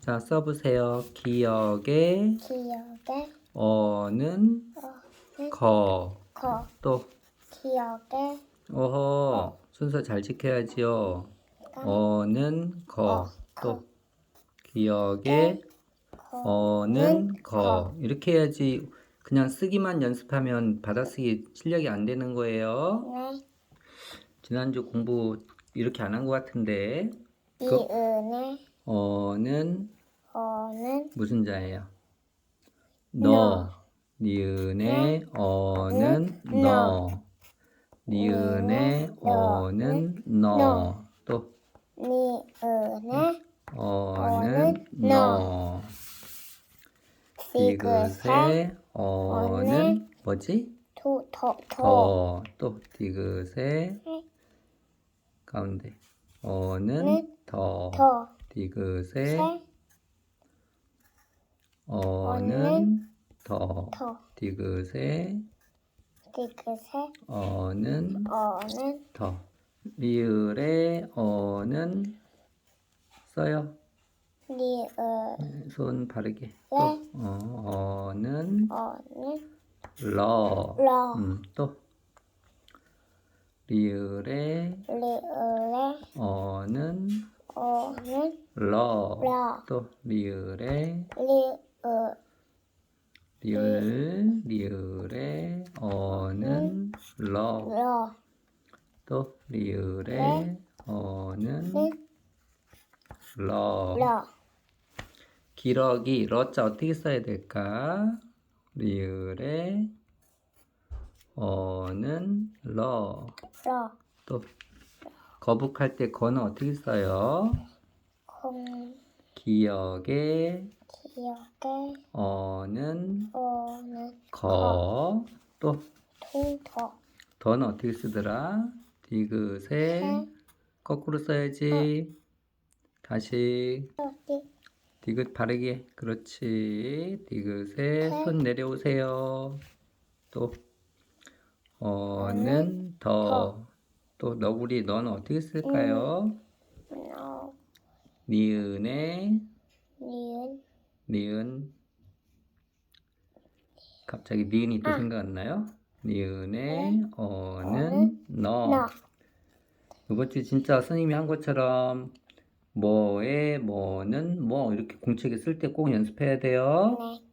자, 써보세요. 기억에 기억에 어는 어는 거. 거 또, 기억에 어허. 순서 잘 지켜야지요. 어는 거. 또, 기억에 어는 거. 이렇게 해야지. 그냥 쓰기만 연습하면 받아쓰기 실력이 안 되는 거예요. 네 지난주 공부 이렇게 안 한 것 같은데. 이은에 어는 어는 무슨 자예요? 너. 니은의 어는 너. 니은의 어는 너. 또? 니은에 어는 너. 디귿의 어는 뭐지? 도 더더. 더. 또? 디귿의 가운데. 어는 더. 세 어는 더. 더 디귿의 디귿에 어는 어는 더. 리을의 어는 써요. 리을 손 바르게. 또 네. 어, 어는 어는 러. 러 음, 또 리을의 리을에 어는 어는 러. 러 또 리을의 리을 리을 리을의 어는 러. 러 또 리을의 네. 어는 네. 러. 러 기러기 러자 어떻게 써야 될까? 리을의 어는 러. 러 또 거북할 때 거는 어떻게 써요? 공 기억에 기억에 어는 어는 거. 또 통더 더는 어떻게 쓰더라? 디귿에 네. 거꾸로 써야지. 다시 어디 디귿 바르게. 그렇지. 디귿에 네. 손 내려오세요. 또 어는 더. 또 너구리 너는 어떻게 쓸까요? 너 니은에 니은 니은 갑자기 니은이 또 아. 생각났나요? 니은에 어는 어는 너. 너 이번 주 진짜 선생님이 한 것처럼 뭐에 뭐는 뭐 이렇게 공책에 쓸 때 꼭 연습해야 돼요. 네